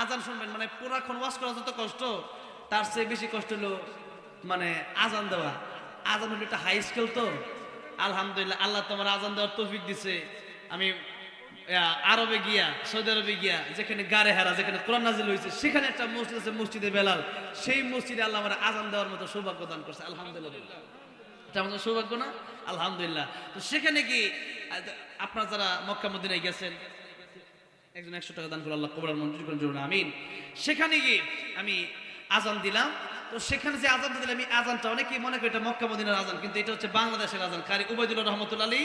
আজান শুনবেন মানে পুরাক্ষণ ওয়াশ করা যত কষ্ট, তার চেয়ে বেশি কষ্ট হলো মানে আজান দেওয়া। আজান হলো একটা হাই স্কেল তো। আলহামদুলিল্লাহ, আল্লাহ তোমার আজান দেওয়ার তৌফিক দিছে। আমি আরবে গিয়া, সৌদি আরবে গিয়া, যেখানে গারে হারা, যেখানে কোরআন নাজিল হয়েছে সেখানে একটা মসজিদ আছে, মসজিদে বেলাল। সেই মসজিদে আল্লাহ আমার আজান দেওয়ার মতো সৌভাগ্য দান করছে, আলহামদুলিল্লাহ। এটা আমাদের সৌভাগ্য না? আলহামদুলিল্লাহ। তো সেখানে কি আপনারা যারা মক্কা মদিনায় গেছেন একজন একশো টাকা দান করে আল্লাহ কবরার মঞ্জুর করেন জরুরি আমিন। সেখানে গিয়ে আমি আজান দিলাম। তো সেখানে যে আজানটা দিলাম আমি আজানটা অনেকেই মনে করি এটা মক্কা মদিনার আজান কিন্তু এটা হচ্ছে বাংলাদেশের আজান কারি উবাইদুল্লাহ রহমতুল্লাহ আলী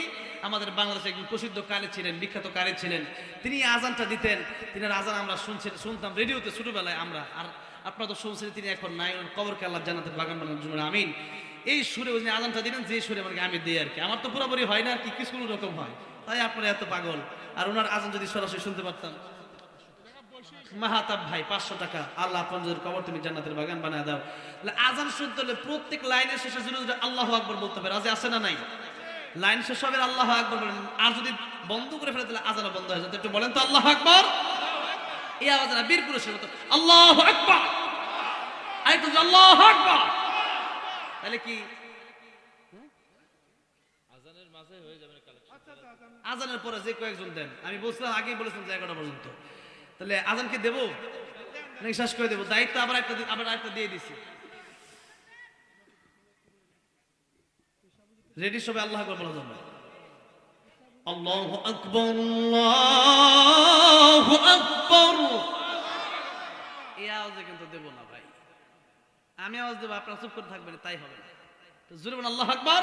আমাদের বাংলাদেশে একজন প্রসিদ্ধ কারি ছিলেন, বিখ্যাত কারি ছিলেন। তিনি আজানটা দিতেন তিনি আজান আমরা শুনছি শুনতাম রেডিওতে ছোটবেলায় আমরা। আর আপনারা তো শুনছেন তিনি এখন নাই কবরকে আল্লাহ জানাতে বাগান বানানোর জন্য আমিন। এই সুরে ওই আজানটা দিলেন, যে সুরে আমাকে আমি দিই আর কি। আমার তো পুরোপুরি হয় না আর কি, কিছু কোনো রকম হয়। তাই আপনারা এত পাগল। আর ওনার আজান যদি সরাসরি শুনতে পারতাম। মাহাতাব ভাই, পাঁচশো টাকা। আল্লাহ কবর তুমি জান্নাতের বাগান বানায় দাও। আজান শুনতে হলে প্রত্যেক লাইনের শেষে জুড়ে আল্লাহ আকবর বলতে হবে। রাজে আছে না নাই? লাইন শেষ হবে, আল্লাহ আকবর বলেন। আর যদি বন্ধ করে ফেলে, তাহলে আজানও বন্ধ হয়ে যাবে। একটু বলেন তো, আল্লাহ আকবর? এই আওয়াজ না বীর পুরুষের মতো। আল্লাহ আকবর! আরেকটু আল্লাহ আকবর! তাহলে কি আজানের পরে যে কয়েকজন দেন আমি বলছিলাম আগেই বলেছিলাম যে এগারোটা পর্যন্ত। তাহলে আজানকে দেবো? নাকি শেষ করে দেবো? দায়িত্ব আবার একটা আবার একটা দিয়ে দিছি। রেডি সবাই? আল্লাহ আকবর বলা যাবে। আল্লাহ আকবর আল্লাহু আকবর। এই আওয়াজে কিন্তু দেবো না ভাই। আমি আওয়াজ দেবো আপনারা চুপ করে থাকবেন তাই হবে না। তো জুড়ে বলেন আল্লাহ আকবর।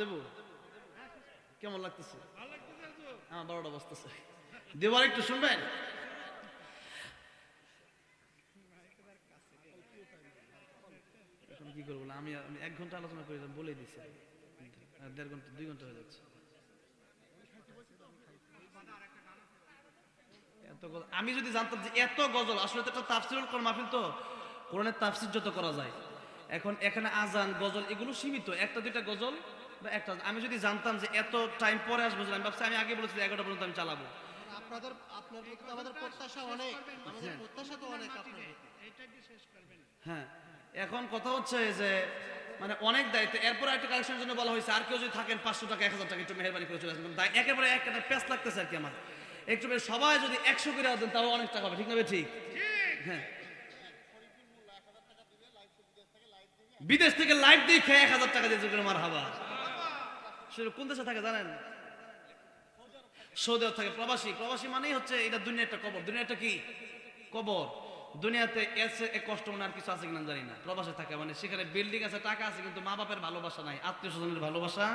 দেব? কেমন লাগতেছে? একটু শুনবেন? এখন কি করব আমি আমি এক ঘণ্টা আলোচনা বলে দিছি। দেড় ঘণ্টা, দুই ঘণ্টা হয়ে যাচ্ছে। এত গজল আমি যদি জানতাম যে এত গজল, আসলে তো একটা তাফসিরুল কোরআন মাহফিল তো। কোরআনের তাফসির যত করা যায়। এখন এখানে আজান, গজল, এগুলো সীমিত। একটা দুইটা গজল একটা আমি যদি জানতাম যে এত টাইম পরে আসব আমি ভাবছি আমি আগে বলেছি এগারোটা পর্যন্ত আমি চালাবো। আপনাদের আপনার প্রতি আমাদের প্রত্যাশা অনেক। আমাদের প্রত্যাশা তো অনেক হ্যাঁ। এখন কথা হচ্ছে যে মানে অনেক দায়িত্ব এরপর একটা কালেকশনের জন্য বলা হয়েছে আর কেউ যদি থাকেন পাঁচশো টাকা এক হাজার টাকা একটু মেহরবানি করে চলে আসবেন। দায়- একেবারে একটা পেস লাগতেছে আর কি আমার। একটু সবাই যদি একশো করে দেন তাও অনেক টাকা হবে ঠিক না ঠিক। হ্যাঁ। বিদেশ থেকে লাইট দিয়ে খেয়ে এক হাজার টাকা দিয়েছে আমার হাবা। কোন দেশে থাকে জানেন? সৌদি থাকে, প্রবাসী। প্রবাসী মানেই হচ্ছে এটা দুনিয়া একটা কবর। দুনিয়াটা কি? কবর। দুনিয়াতে এসে এ কষ্ট আর কিছু আছে কিনা জানি না। প্রবাসে থাকে মানে সেখানে বিল্ডিং আছে, টাকা আছে, কিন্তু মা বাপের ভালোবাসা নাই, আত্মীয় স্বজনের ভালোবাসা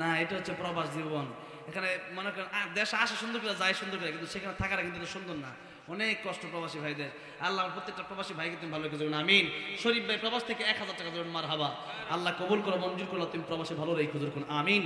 না এটা হচ্ছে প্রবাস জীবন। এখানে মনে করেন দেশে আসে সুন্দর করে, যায় সুন্দর করে, কিন্তু সেখানে থাকাটা কিন্তু সুন্দর না। অনেক কষ্ট প্রবাসী ভাইদের। আল্লাহ আমার প্রত্যেকটা প্রবাসী ভাইকে তুমি ভালো রেখেছো। আমিন। শরীফ ভাই, প্রবাস থেকে এক হাজার টাকা দেবেন মার হাবা আল্লাহ কবুল করো, মঞ্জুর করো তুমি প্রবাসী ভালো রেখে আমিন।